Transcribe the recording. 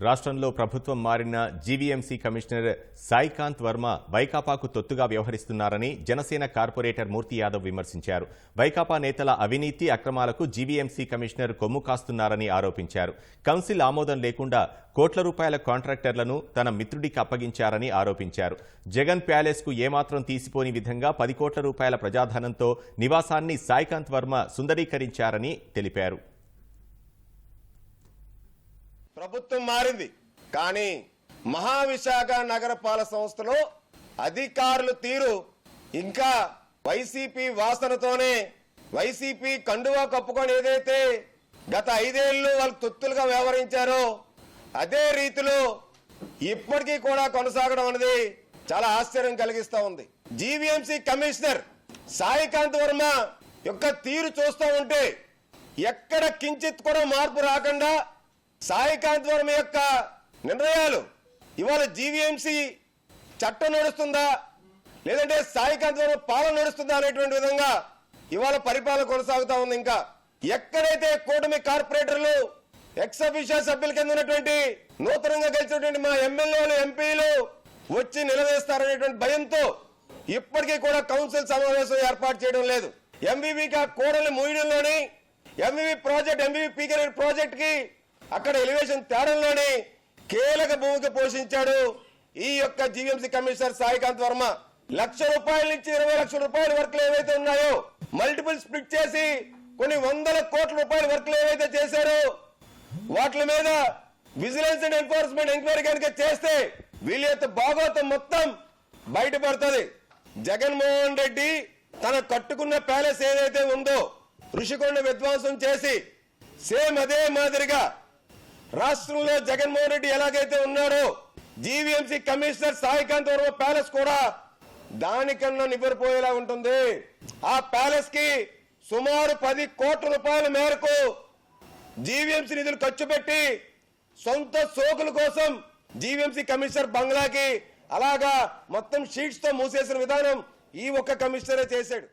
రాష్ట్రంలో ప్రభుత్వం మారిన జీవీఎంసీ కమిషనర్ సాయికాంత్ వర్మ వైకాపాకు తొత్తుగా వ్యవహరిస్తున్నారని జనసేన కార్పొరేటర్ మూర్తి యాదవ్ విమర్శించారు. వైకాపా నేతల అవినీతి అక్రమాలకు జీవీఎంసీ కమిషనర్ కొమ్ము కాస్తున్నారని ఆరోపించారు. కౌన్సిల్ ఆమోదం లేకుండా కోట్ల రూపాయల కాంట్రాక్టర్లను తన మిత్రుడికి అప్పగించారని ఆరోపించారు. జగన్ ప్యాలెస్కు ఏమాత్రం తీసిపోని విధంగా పది కోట్ల రూపాయల ప్రజాధనంతో నివాసాన్ని సాయికాంత్ వర్మ సుందరీకరించారని తెలిపారు. ప్రభుత్వం మారింది. కానీ మహావిశాఖ నగరపాలక సంస్థలో అధికారుల తీరు ఇంకా వైసీపీ వాసనతోనే వైసీపీ కండువా కప్పుకొని ఏదైతే గత ఐదేళ్ళు వాళ్ళు తొత్తులుగా వ్యవహరించారో అదే రీతిలో ఇప్పటికీ కూడా కొనసాగడం అనేది చాలా ఆశ్చర్యం కలిగిస్తా ఉంది. జీవీఎంసీ కమిషనర్ సాయికాంత్ వర్మ యొక్క తీరు చూస్తూ ఉంటే ఎక్కడ కించిత్ కూడా మార్పు రాకుండా సాయికాంత్ వర్మ యొక్క నిర్ణయాలు. ఇవాళ జీవీఎంసీ చట్టం నడుస్తుందా? లేదంటే సాయికాంత్ వర్మ పాలన నడుస్తుందా అనేటువంటి విధంగా ఇవాళ పరిపాలన కొనసాగుతా ఉంది. ఇంకా ఎక్కడైతే కూటమి కార్పొరేటర్లు ఎక్స్ అఫీషియల్ సభ్యుల కింద ఉన్నటువంటి నూతనంగా గెలిచినటువంటి మా ఎమ్మెల్యేలు ఎంపీలు వచ్చి నిలదీస్తారనేటువంటి భయంతో ఇప్పటికీ కూడా కౌన్సిల్ సమావేశం ఏర్పాటు చేయడం లేదు. ఎంబీబీకి ఆ కూడలి మూయడంలోని ఎంవీవీ ప్రాజెక్ట్ ఎంవీవీ పీకరేట్ ప్రాజెక్ట్కి అక్కడ ఎలివేషన్ తేడంలోని కీలక భూమిక పోషించాడు ఈ యొక్క జీవీఎంసీ కమిషనర్ సాయికాంత్ వర్మ. లక్ష రూపాయల నుంచి ఇరవై లక్షల రూపాయల వర్క్లు ఏవైతే ఉన్నాయో మల్టిపుల్ స్ప్లిట్ చేసి కొన్ని వందల కోట్ల రూపాయల వర్క్లు ఏవైతే చేశారో వాటి మీద విజిలెన్స్ అండ్ ఎన్ఫోర్స్మెంట్ ఎంక్వైరీ కనుక చేస్తే వీళ్ళ యొక్క భాగవతం మొత్తం బయటపడుతుంది. జగన్మోహన్ రెడ్డి తన కట్టుకున్న ప్యాలెస్ ఏదైతే ఉందో ఋషికొండ విధ్వంసం చేసి సేమ్ అదే మాదిరిగా రాష్ట్రంలో జగన్మోహన్ రెడ్డి ఎలాగైతే ఉన్నాడో GVMC commissioner Saikanth Varma palace కూడా దానికన్నా నివ్వరిపోయేలా ఉంటుంది. ఆ ప్యాలెస్కి సుమారు పది కోట్ల రూపాయల మేరకు జీవీఎంసీ నిధులు ఖర్చు పెట్టి సొంత సోకుల కోసం జీవీఎంసీ కమిషనర్ బంగ్లాకి అలాగా మొత్తం షీట్స్తో మూసేసిన విధానం ఈ ఒక్క కమిషనరే చేశాడు.